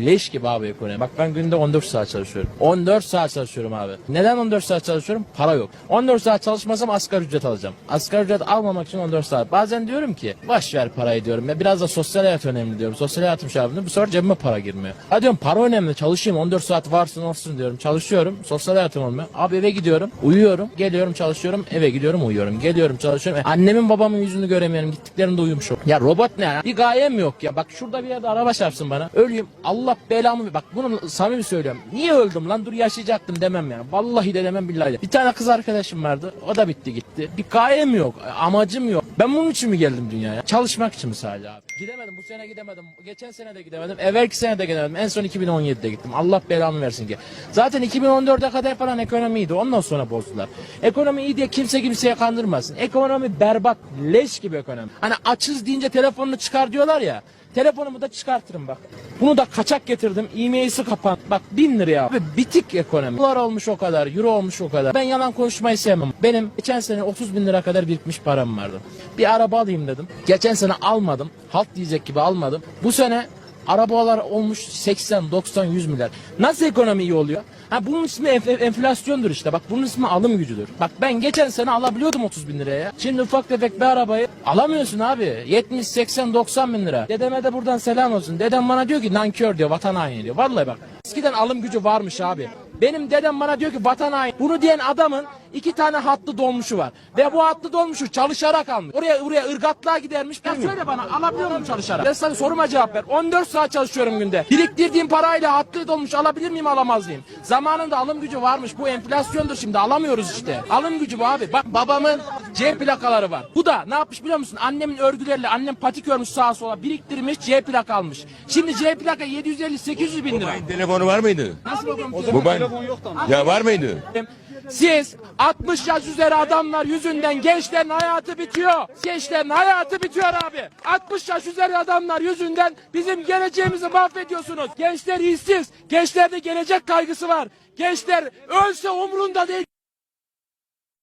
Leş gibi abi ekonomi. Bak ben günde 14 saat çalışıyorum. 14 saat çalışıyorum abi. Neden 14 saat çalışıyorum? Para yok. 14 saat çalışmasam asgari ücret alacağım. Asgari ücret almamak için 14 saat. Bazen diyorum ki boş ver parayı diyorum. Ya biraz da sosyal hayat önemli diyorum. Sosyal hayatım şey yaptım. Bu sefer cebime para girmiyor. Ha diyorum para önemli çalışayım 14 saat varsın olsun diyorum. Çalışıyorum. Sosyal hayatım olmuyor. Abi eve gidiyorum. Uyuyorum. Geliyorum çalışıyorum. Eve gidiyorum uyuyorum. Geliyorum çalışıyorum. E, annemin babamın yüzünü göremiyorum. Gittiklerinde uyumuşum. Ya robot ne ya? Bir gayem yok ya. Bak şurada bir yerde araba çarpsın bana. Öleyim. Allah belamı bak bunu samimi söylüyorum. Niye öldüm lan? Dur yaşayacaktım demem ya. Vallahi de demem billahi de. Bir tane kız arkadaşım vardı. O da bitti gitti. Bir gayem yok. Amacım yok. Ben bunun için mi geldim dünyaya? Çalışmak için mi sadece abi? Gidemedim. Bu sene gidemedim. Geçen sene de gidemedim. Evvelki sene de gidemedim. En son 2017'de gittim. Allah belamı versin ki. Zaten 2014'e kadar falan ekonomi iyiydi. Ondan sonra bozdular. Ekonomi iyi diye kimse kimseye kandırmasın. Ekonomi berbat. Leş gibi ekonomi. Hani açız deyince telefonunu çıkar diyorlar ya. Telefonumu da çıkartırım bak. Bunu da kaçak getirdim. E-mail'si kapan. Bak bin liraya. Abi bitik ekonomi. Dolar olmuş o kadar. Euro olmuş o kadar. Ben yalan konuşmayı sevmem. Benim geçen sene 30 bin lira kadar birikmiş param vardı. Bir araba alayım dedim. Geçen sene almadım. Halt diyecek gibi almadım. Bu sene Arabalar olmuş 80, 90, 100 milyar. Nasıl ekonomi iyi oluyor? Ha bunun ismi enf- enflasyondur işte. Bak bunun ismi alım gücüdür. Bak ben geçen sene alabiliyordum 30 bin liraya. Şimdi ufak tefek bir arabayı alamıyorsun abi. 70, 80, 90 bin lira. Dedeme de buradan selam olsun. Dedem bana diyor ki nankör diyor, vatan haini diyor. Vallahi bak. Eskiden alım gücü varmış abi. Benim dedem bana diyor ki vatan haini. Bunu diyen adamın iki tane hatlı dolmuşu var. Ve bu hatlı dolmuşu çalışarak almış. Oraya oraya ırgatlığa gidermiş. Ya söyle bana alabiliyor muyum çalışarak? Ben sana soruma cevap ver. 14 saat çalışıyorum günde. Biriktirdiğim parayla hatlı dolmuş alabilir miyim alamaz mıyım? Zamanında alım gücü varmış. Bu enflasyondur şimdi alamıyoruz işte. Alım gücü bu abi. Bak babamın C plakaları var. Bu da ne yapmış biliyor musun? Annemin örgüleriyle annem patik örmüş sağa sola biriktirmiş C plaka almış. Şimdi C plaka 750-800 bin lira. Telefonu var mıydı? Nasıl babam? Ben. Ya var mıydı? Siz 60 yaş üzeri adamlar yüzünden gençlerin hayatı bitiyor. Gençlerin hayatı bitiyor abi. 60 yaş üzeri adamlar yüzünden bizim geleceğimizi mahvediyorsunuz. Gençler işsiz. Gençlerde gelecek kaygısı var. Gençler ölse umrunda değil.